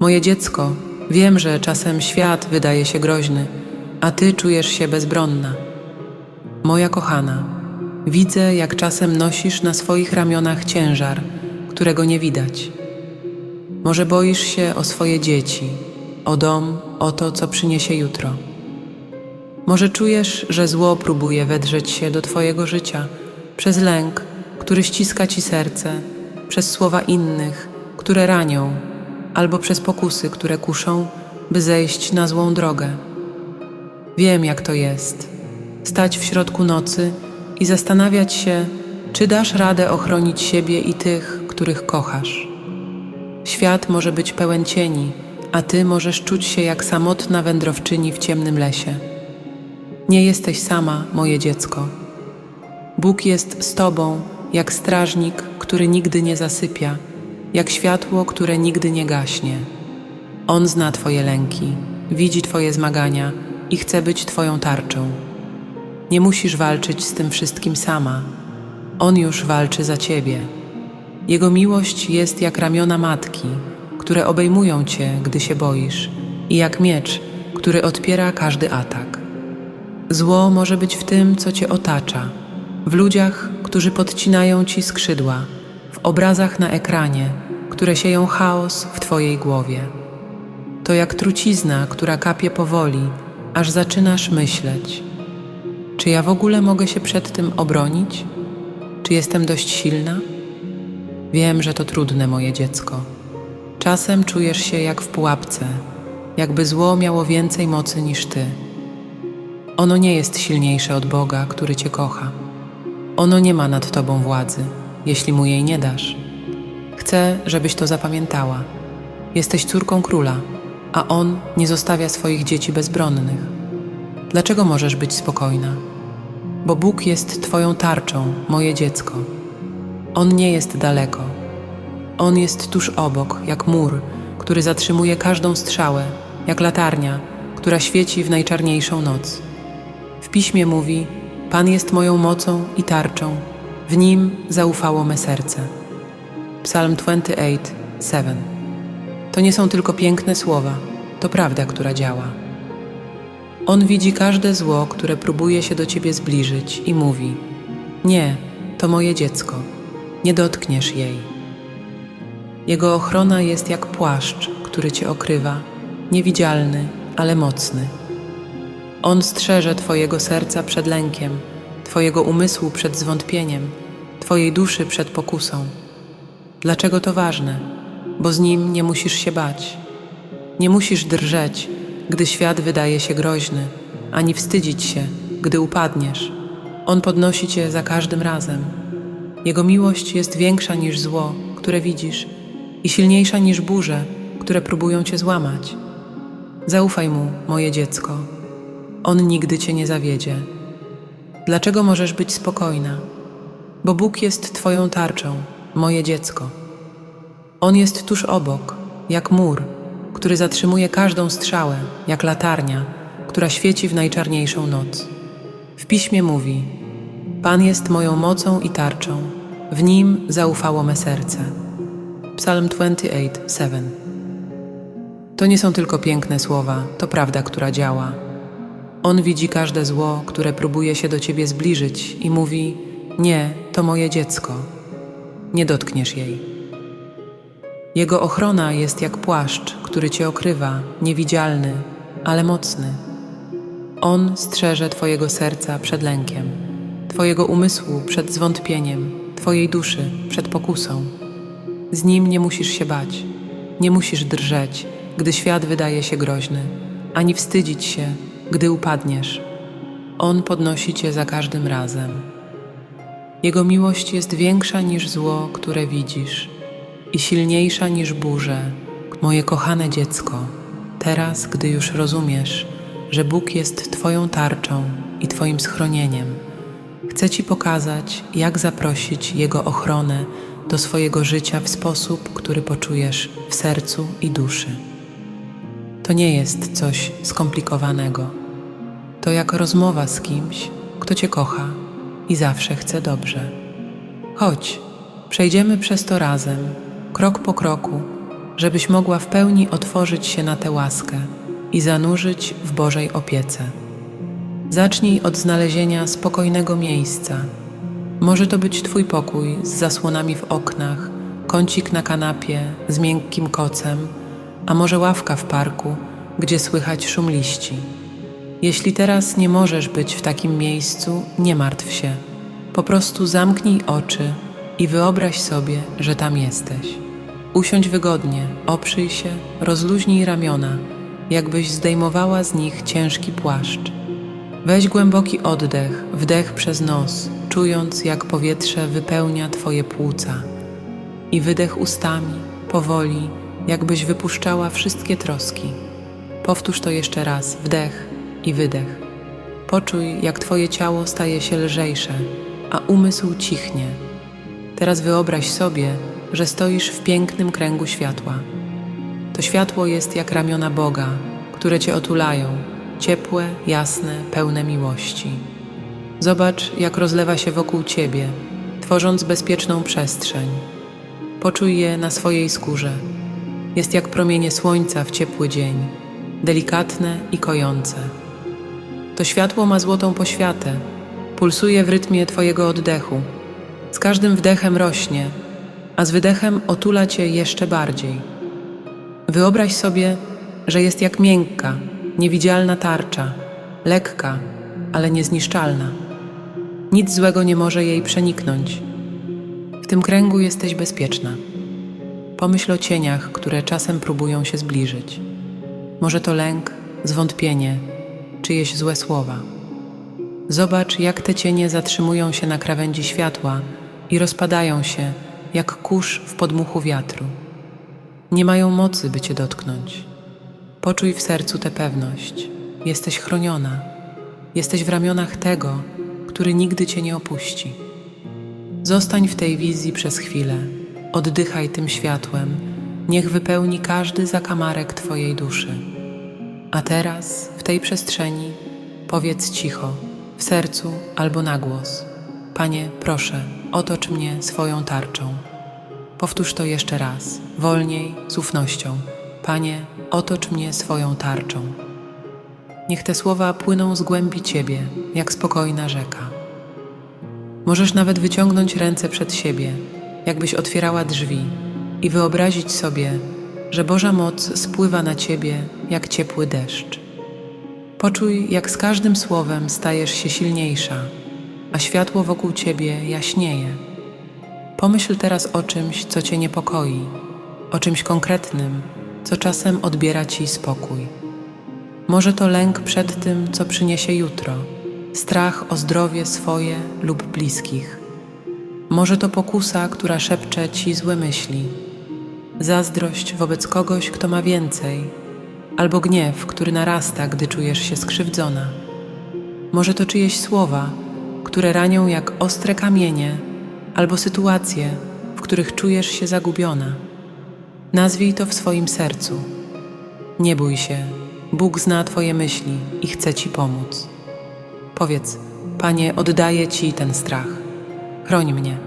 Moje dziecko, wiem, że czasem świat wydaje się groźny, a ty czujesz się bezbronna. Moja kochana, widzę, jak czasem nosisz na swoich ramionach ciężar, którego nie widać. Może boisz się o swoje dzieci, o dom, o to, co przyniesie jutro. Może czujesz, że zło próbuje wedrzeć się do Twojego życia przez lęk, który ściska Ci serce, przez słowa innych, które ranią, albo przez pokusy, które kuszą, by zejść na złą drogę. Wiem, jak to jest stać w środku nocy i zastanawiać się, czy dasz radę ochronić siebie i tych, których kochasz. Świat może być pełen cieni, a ty możesz czuć się jak samotna wędrowczyni w ciemnym lesie. Nie jesteś sama, moje dziecko. Bóg jest z tobą, jak strażnik, który nigdy nie zasypia, jak światło, które nigdy nie gaśnie. On zna Twoje lęki, widzi Twoje zmagania i chce być Twoją tarczą. Nie musisz walczyć z tym wszystkim sama. On już walczy za Ciebie. Jego miłość jest jak ramiona matki, które obejmują Cię, gdy się boisz, i jak miecz, który odpiera każdy atak. Zło może być w tym, co Cię otacza, w ludziach, którzy podcinają Ci skrzydła, obrazach na ekranie, które sieją chaos w Twojej głowie. To jak trucizna, która kapie powoli, aż zaczynasz myśleć: Czy ja w ogóle mogę się przed tym obronić? Czy jestem dość silna? Wiem, że to trudne, moje dziecko. Czasem czujesz się jak w pułapce, jakby zło miało więcej mocy niż ty. Ono nie jest silniejsze od Boga, który cię kocha. Ono nie ma nad tobą władzy, jeśli mu jej nie dasz. Chcę, żebyś to zapamiętała. Jesteś córką króla, a on nie zostawia swoich dzieci bezbronnych. Dlaczego możesz być spokojna? Bo Bóg jest Twoją tarczą, moje dziecko. On nie jest daleko. On jest tuż obok, jak mur, który zatrzymuje każdą strzałę, jak latarnia, która świeci w najczarniejszą noc. W piśmie mówi: Pan jest moją mocą i tarczą, w nim zaufało me serce. Psalm 28, 7. To nie są tylko piękne słowa, to prawda, która działa. On widzi każde zło, które próbuje się do ciebie zbliżyć i mówi: Nie, to moje dziecko, nie dotkniesz jej. Jego ochrona jest jak płaszcz, który cię okrywa, niewidzialny, ale mocny. On strzeże Twojego serca przed lękiem, Twojego umysłu przed zwątpieniem, Twojej duszy przed pokusą. Dlaczego to ważne? Bo z nim nie musisz się bać. Nie musisz drżeć, gdy świat wydaje się groźny, ani wstydzić się, gdy upadniesz. On podnosi cię za każdym razem. Jego miłość jest większa niż zło, które widzisz, i silniejsza niż burze, które próbują cię złamać. Zaufaj mu, moje dziecko. On nigdy cię nie zawiedzie. Dlaczego możesz być spokojna? Bo Bóg jest Twoją tarczą, moje dziecko. On jest tuż obok, jak mur, który zatrzymuje każdą strzałę, jak latarnia, która świeci w najczarniejszą noc. W piśmie mówi: Pan jest moją mocą i tarczą, w nim zaufało me serce. Psalm 28, 7. To nie są tylko piękne słowa, to prawda, która działa. On widzi każde zło, które próbuje się do ciebie zbliżyć i mówi: Nie, to moje dziecko. Nie dotkniesz jej. Jego ochrona jest jak płaszcz, który cię okrywa, niewidzialny, ale mocny. On strzeże Twojego serca przed lękiem, Twojego umysłu przed zwątpieniem, Twojej duszy przed pokusą. Z nim nie musisz się bać, nie musisz drżeć, gdy świat wydaje się groźny, ani wstydzić się, gdy upadniesz. On podnosi cię za każdym razem. Jego miłość jest większa niż zło, które widzisz, i silniejsza niż burze. Moje kochane dziecko, teraz, gdy już rozumiesz, że Bóg jest Twoją tarczą i Twoim schronieniem, chcę Ci pokazać, jak zaprosić Jego ochronę do swojego życia w sposób, który poczujesz w sercu i duszy. To nie jest coś skomplikowanego. To jak rozmowa z kimś, kto Cię kocha i zawsze chce dobrze. Chodź, przejdziemy przez to razem, krok po kroku, żebyś mogła w pełni otworzyć się na tę łaskę i zanurzyć w Bożej opiece. Zacznij od znalezienia spokojnego miejsca. Może to być Twój pokój z zasłonami w oknach, kącik na kanapie z miękkim kocem, a może ławka w parku, gdzie słychać szum liści. Jeśli teraz nie możesz być w takim miejscu, nie martw się. Po prostu zamknij oczy i wyobraź sobie, że tam jesteś. Usiądź wygodnie, oprzyj się, rozluźnij ramiona, jakbyś zdejmowała z nich ciężki płaszcz. Weź głęboki oddech, wdech przez nos, czując jak powietrze wypełnia Twoje płuca. I wydech ustami, powoli, jakbyś wypuszczała wszystkie troski. Powtórz to jeszcze raz, wdech i wydech. Poczuj, jak Twoje ciało staje się lżejsze, a umysł cichnie. Teraz wyobraź sobie, że stoisz w pięknym kręgu światła. To światło jest jak ramiona Boga, które Cię otulają, ciepłe, jasne, pełne miłości. Zobacz, jak rozlewa się wokół Ciebie, tworząc bezpieczną przestrzeń. Poczuj je na swojej skórze. Jest jak promienie słońca w ciepły dzień, delikatne i kojące. To światło ma złotą poświatę, pulsuje w rytmie Twojego oddechu. Z każdym wdechem rośnie, a z wydechem otula Cię jeszcze bardziej. Wyobraź sobie, że jest jak miękka, niewidzialna tarcza, lekka, ale niezniszczalna. Nic złego nie może jej przeniknąć. W tym kręgu jesteś bezpieczna. Pomyśl o cieniach, które czasem próbują się zbliżyć. Może to lęk, zwątpienie, czyjeś złe słowa. Zobacz, jak te cienie zatrzymują się na krawędzi światła i rozpadają się, jak kurz w podmuchu wiatru. Nie mają mocy, by cię dotknąć. Poczuj w sercu tę pewność. Jesteś chroniona. Jesteś w ramionach tego, który nigdy cię nie opuści. Zostań w tej wizji przez chwilę. Oddychaj tym światłem. Niech wypełni każdy zakamarek Twojej duszy. A teraz, tej przestrzeni, powiedz cicho, w sercu albo na głos: Panie, proszę, otocz mnie swoją tarczą. Powtórz to jeszcze raz, wolniej, z ufnością. Panie, otocz mnie swoją tarczą. Niech te słowa płyną z głębi Ciebie, jak spokojna rzeka. Możesz nawet wyciągnąć ręce przed siebie, jakbyś otwierała drzwi i wyobrazić sobie, że Boża moc spływa na Ciebie jak ciepły deszcz. Poczuj, jak z każdym słowem stajesz się silniejsza, a światło wokół Ciebie jaśnieje. Pomyśl teraz o czymś, co Cię niepokoi, o czymś konkretnym, co czasem odbiera Ci spokój. Może to lęk przed tym, co przyniesie jutro, strach o zdrowie swoje lub bliskich. Może to pokusa, która szepcze Ci złe myśli, zazdrość wobec kogoś, kto ma więcej, albo gniew, który narasta, gdy czujesz się skrzywdzona. Może to czyjeś słowa, które ranią jak ostre kamienie, albo sytuacje, w których czujesz się zagubiona. Nazwij to w swoim sercu. Nie bój się, Bóg zna Twoje myśli i chce Ci pomóc. Powiedz, Panie, oddaję Ci ten strach, chroń mnie.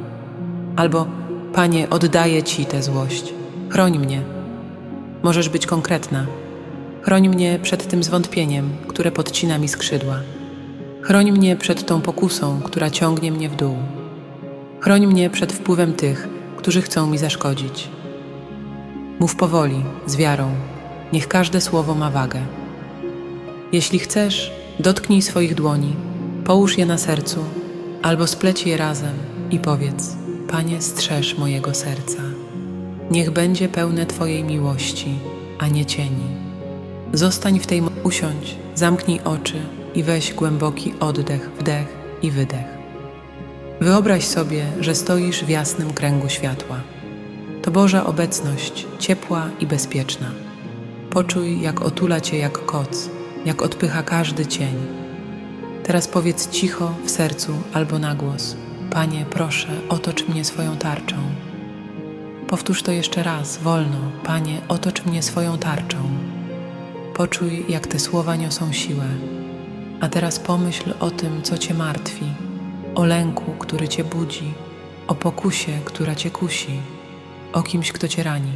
Albo, Panie, oddaję Ci tę złość, chroń mnie. Możesz być konkretna. Chroń mnie przed tym zwątpieniem, które podcina mi skrzydła. Chroń mnie przed tą pokusą, która ciągnie mnie w dół. Chroń mnie przed wpływem tych, którzy chcą mi zaszkodzić. Mów powoli, z wiarą, niech każde słowo ma wagę. Jeśli chcesz, dotknij swoich dłoni, połóż je na sercu albo spleć je razem i powiedz: Panie, strzeż mojego serca. Niech będzie pełne Twojej miłości, a nie cieni. Zostań w tej, usiądź, zamknij oczy i weź głęboki oddech, wdech i wydech. Wyobraź sobie, że stoisz w jasnym kręgu światła. To Boża obecność, ciepła i bezpieczna. Poczuj, jak otula cię jak koc, jak odpycha każdy cień. Teraz powiedz cicho w sercu albo na głos: Panie, proszę, otocz mnie swoją tarczą. Powtórz to jeszcze raz, wolno: Panie, otocz mnie swoją tarczą. Poczuj, jak te słowa niosą siłę. A teraz pomyśl o tym, co cię martwi, o lęku, który cię budzi, o pokusie, która cię kusi, o kimś, kto cię rani.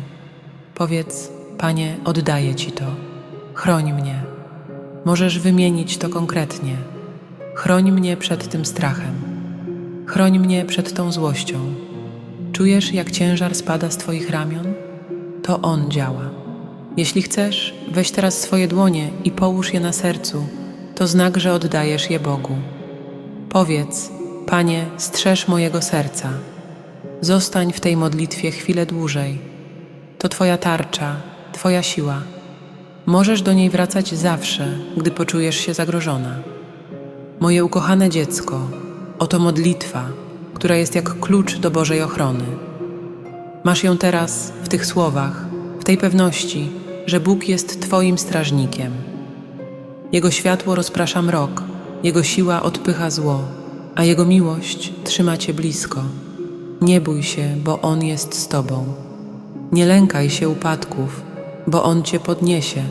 Powiedz: Panie, oddaję Ci to. Chroń mnie. Możesz wymienić to konkretnie. Chroń mnie przed tym strachem. Chroń mnie przed tą złością. Czujesz, jak ciężar spada z Twoich ramion? To On działa. Jeśli chcesz, weź teraz swoje dłonie i połóż je na sercu. To znak, że oddajesz je Bogu. Powiedz: Panie, strzeż mojego serca. Zostań w tej modlitwie chwilę dłużej. To Twoja tarcza, Twoja siła. Możesz do niej wracać zawsze, gdy poczujesz się zagrożona. Moje ukochane dziecko, oto modlitwa, która jest jak klucz do Bożej ochrony. Masz ją teraz w tych słowach, w tej pewności, że Bóg jest Twoim strażnikiem. Jego światło rozprasza mrok, Jego siła odpycha zło, a Jego miłość trzyma Cię blisko. Nie bój się, bo On jest z Tobą. Nie lękaj się upadków, bo On Cię podniesie.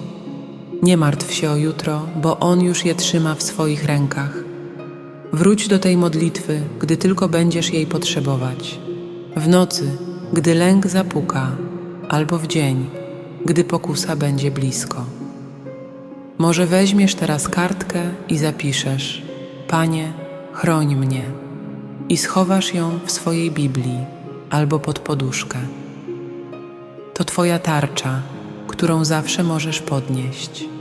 Nie martw się o jutro, bo On już je trzyma w swoich rękach. Wróć do tej modlitwy, gdy tylko będziesz jej potrzebować. W nocy, gdy lęk zapuka, albo w dzień, gdy pokusa będzie blisko. Może weźmiesz teraz kartkę i zapiszesz: Panie, chroń mnie, i schowasz ją w swojej Biblii albo pod poduszkę. To Twoja tarcza, którą zawsze możesz podnieść.